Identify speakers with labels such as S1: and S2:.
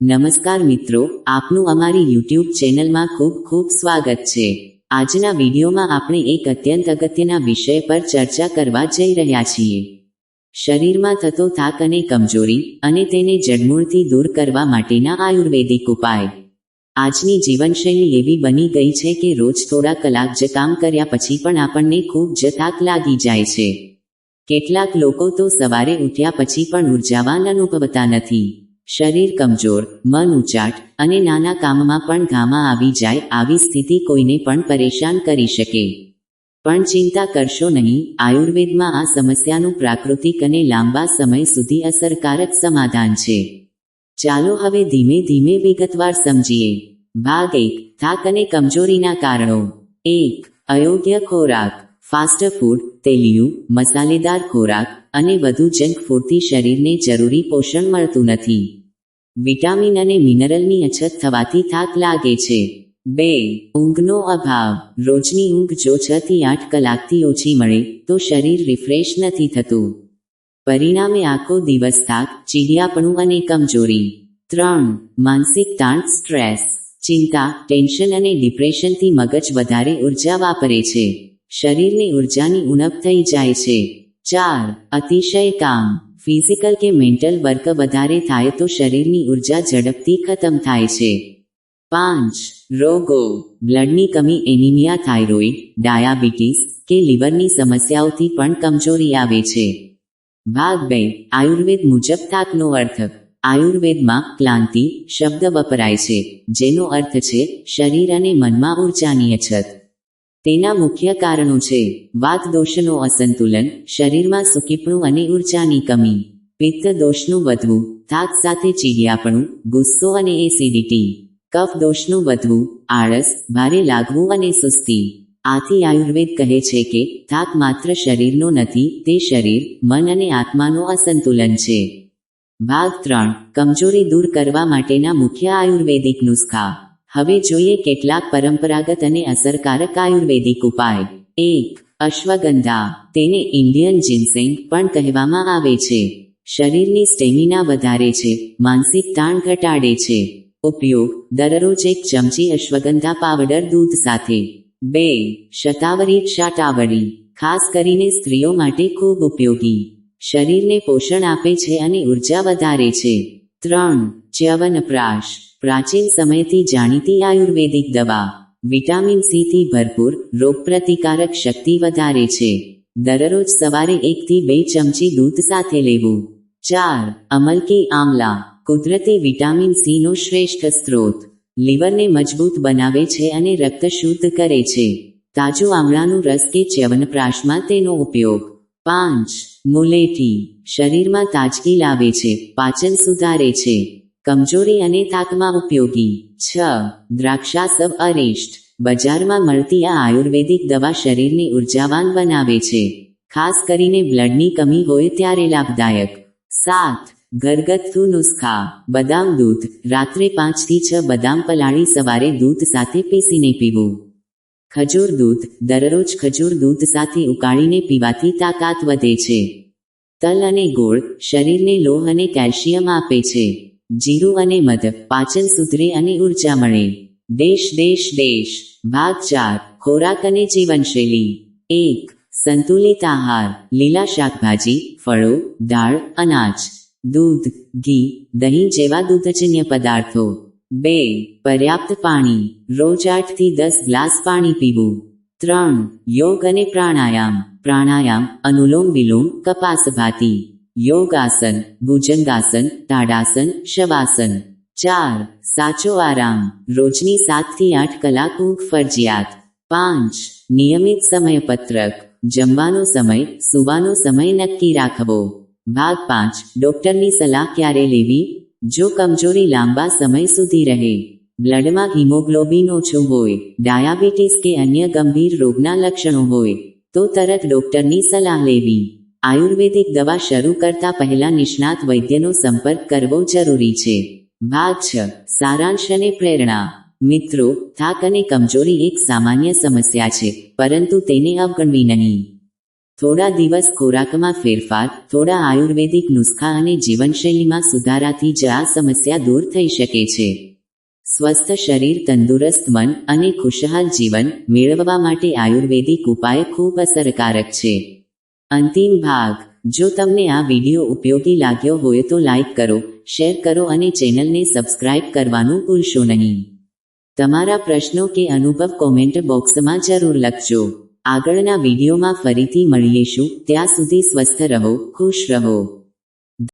S1: નમસ્કાર મિત્રો, આપનું અમારી યુટ્યુબ ચેનલમાં ખૂબ ખૂબ સ્વાગત છે. આજના વિડીયોમાં આપણે એક અત્યંત અગત્યના વિષય પર ચર્ચા કરવા જઈ રહ્યા છીએ. શરીરમાં થતો થાક અને કમજોરી અને તેને જડમૂળથી દૂર કરવા માટેના આયુર્વેદિક ઉપાય. આજની જીવનશૈલી એવી બની ગઈ છે કે રોજ થોડા કલાક જ કામ કર્યા પછી પણ આપણને ખૂબ જ થાક લાગી જાય છે. કેટલાક લોકો તો સવારે ઉઠ્યા પછી પણ ઉર્જાવાન અનુભવતા નથી. શરીર કમજોર, મન ઉચાટ અને નાના કામમાં પણ ગામા આવી જાય આવી સ્થિતિ કોઈને પણ પરેશાન કરી શકે. પણ ચિંતા કરશો નહીં, આયુર્વેદમાં આ સમસ્યાનું પ્રાકૃતિક અને લાંબા સમય સુધી અસરકારક સમાધાન છે. ચાલો હવે ધીમે ધીમે વિગતવાર સમજીએ. ભાગ એક, થાક અને કમજોરીના કારણો. એક, અયોગ્ય ખોરાક, ફાસ્ટ ફૂડ, તેલિયું, મસાલેદાર ખોરાક અને વધુ જંક ફૂડથી શરીરને જરૂરી પોષણ મળતું નથી. વિટામિન અને મિનરલની અછત થવાથી થાક લાગે છે. બે, ઊંઘનો અભાવ. રોજની ઊંઘ જો છ થી આઠ કલાકથી ઓછી મળે, તો શરીર રિફ્રેશ નથી થતું. પરિણામે આખો દિવસ થાક, ચીડિયાપણું અને કમજોરી. ત્રણ, માનસિક તાણ સ્ટ્રેસ ચિંતા ટેન્શન અને ડિપ્રેશનથી મગજ વધારે ઊર્જા વાપરે છે. શરીરને ઉર્જાની ઉણપ થઈ જાય છે. ચાર, અતિશય કામ. ફિઝિકલ કે મેન્ટલ વર્ક વધારે થાય તો શરીરની ઊર્જા ઝડપથી ખતમ થાય છે. પાંચ, રોગો. બ્લડની કમી એનિમિયા થાઇરોઇડ, ડાયાબિટીસ કે લીવરની સમસ્યાઓથી પણ કમજોરી આવે છે. ભાગ બે, આયુર્વેદ મુજબ થાકનો અર્થ. આયુર્વેદમાં ક્લાંતિ શબ્દ વપરાય છે, જેનો અર્થ છે શરીર અને મનમાં ઉર્જાની અછત. તેના મુખ્ય કારણો છે. વાત દોષનું અસંતુલન, શરીરમાં સુકીપણું અને ઉર્જાની કમી. પિત્ત દોષનું વધવું, થાક સાથે ચીડિયાપણું, ગુસ્સો અને એસિડિટી. કફ દોષનું વધવું, આળસ, ભારે લાગવું અને સુસ્તી. આથી આયુર્વેદ કહે છે કે, થાક માત્ર શરીરનો નથી, તે શરીર, મન અને આત્માનું અસંતુલન છે. ભાગ ત્રણ, કમજોરી દૂર કરવા માટેના મુખ્ય આયુર્વેદિક નુસ્ખા. હવે જોઈએ કેટલાક પરંપરાગત અને અસરકારક આયુર્વેદિક ઉપાય. એક, અશ્વગંધા. તેને ઇન્ડિયન જિન્સેંગ પણ કહેવામાં આવે છે. શરીરની સ્ટેમિના વધારે છે, માનસિક તાણ ઘટાડે છે. ઉપયોગ, દરરોજ એક ચમચી અશ્વગંધા પાવડર દૂધ સાથે. બે, શતાવરી શાટાવરી ખાસ કરીને સ્ત્રીઓ માટે ખૂબ ઉપયોગી. શરીરને પોષણ આપે છે અને ઊર્જા વધારે છે. ત્રણ ચ્યવનપ્રાશ પ્રાચીન સમયથી જાણીતી આયુર્વેદિક દવા, વિટામિન સી થી ભરપૂર, રોગપ્રતિકારક શક્તિ વધારે છે. દરરોજ સવારે એકથી બે ચમચી દૂધ સાથે લેવું. ચાર અમલકી આમલા, કુદરતી વિટામિન સી નો શ્રેષ્ઠ સ્ત્રોત. લીવરને મજબૂત બનાવે છે અને રક્ત શુદ્ધ કરે છે. તાજું આમળાનું રસ કે ચ્યવનપ્રાશમાં તેનો ઉપયોગ. પાંચ મુલેઠી શરીરમાં તાજગી લાવે છે, પાચન સુધારે છે, કમજોરી અને તાકમાં ઉપયોગી. છ. દ્રાક્ષા સબ અરિષ્ટ. બજારમાં મળતી આ આયુર્વેદિક દવા શરીરને ઉર્જાવાન બનાવે છે. ખાસ કરીને બ્લડની કમી હોય ત્યારે લાભદાયક. સાત. ઘરગથ્થુ નુસ્ખા. બદામ દૂધ. રાત્રે પાંચથી છ બદામ પલાળી સવારે દૂધ સાથે પીસીને પીવું. ખજૂર દૂધ, દરરોજ ખજૂર દૂધ સાથે ઉકાળીને પીવાથી તાકાત વધે છે. તલ અને ગોળ શરીરને લોહ અને કેલ્શિયમ આપે છે. જીરું અને મધ, પાચન સુધરે અને ઊર્જા મળે. દેશ દેશ દેશ. ભાગ ચાર, ખોરાક અને જીવનશૈલી. એક, સંતુલિત આહાર. લીલા શાકભાજી, ફળો, દાળ, અનાજ. દૂધ, ઘી, દહીં જેવા દૂધજન્ય પદાર્થો. બે, પર્યાપ્ત પાણી, રોજ આઠથી દસ ગ્લાસ પાણી પીવું. ત્રણ, યોગ અને પ્રાણાયામ પ્રાણાયામ, અનુલોમ વિલોમ કપાસભાતી યોગાસન, ભુજંગાસન, તાડાસન, શવાસન. ચાર, સાચો આરામ, રોજની સાતથી આઠ કલાક ઊંઘ ફરજિયાત. પાંચ, નિયમિત સમયપત્રક, જમવાનો સમય, સુવાનો સમય નક્કી રાખવો. ભાગ પાંચ, ડોક્ટરની સલાહ ક્યારે લેવી? જો કમજોરી લાંબા સમય સુધી રહે, બ્લડમાં હિમોગ્લોબિન ઓછું હોય, ડાયાબિટીસ કે અન્ય ગંભીર રોગના લક્ષણો હોય, તો તરત ડોક્ટરની સલાહ લેવી. આયુર્વેદિક દવા શરૂ કરતા પહેલા નિષ્ણાત વૈદ્યનો સંપર્ક કરવો જરૂરી છે. ભાગ છ. સારાંશ અને પ્રેરણા. મિત્રો, થાક અને કમજોરી એક સામાન્ય સમસ્યા છે, પરંતુ તેને અવગણવી નહીં. થોડા દિવસ ખોરાકમાં ફેરફાર, થોડા આયુર્વેદિક નુસ્ખા અને જીવનશૈલીમાં સુધારાથી જ આ સમસ્યા દૂર થઈ શકે છે. સ્વસ્થ શરીર, તંદુરસ્ત મન અને ખુશહાલ જીવન મેળવવા માટે આયુર્વેદિક ઉપાય ખૂબ અસરકારક છે. અંતિમ ભાગ, જો તમને આ વિડિયો ઉપયોગી લાગ્યો હોય તો લાઈક કરો, શેર કરો અને ચેનલને સબસ્ક્રાઇબ કરવાનું ભૂલશો નહીં. તમારા પ્રશ્નો કે અનુભવ કોમેન્ટ બોક્સમાં જરૂર લખજો. આગળના વિડીયોમાં ફરીથી મળીશું. ત્યાં સુધી સ્વસ્થ રહો ખુશ રહો.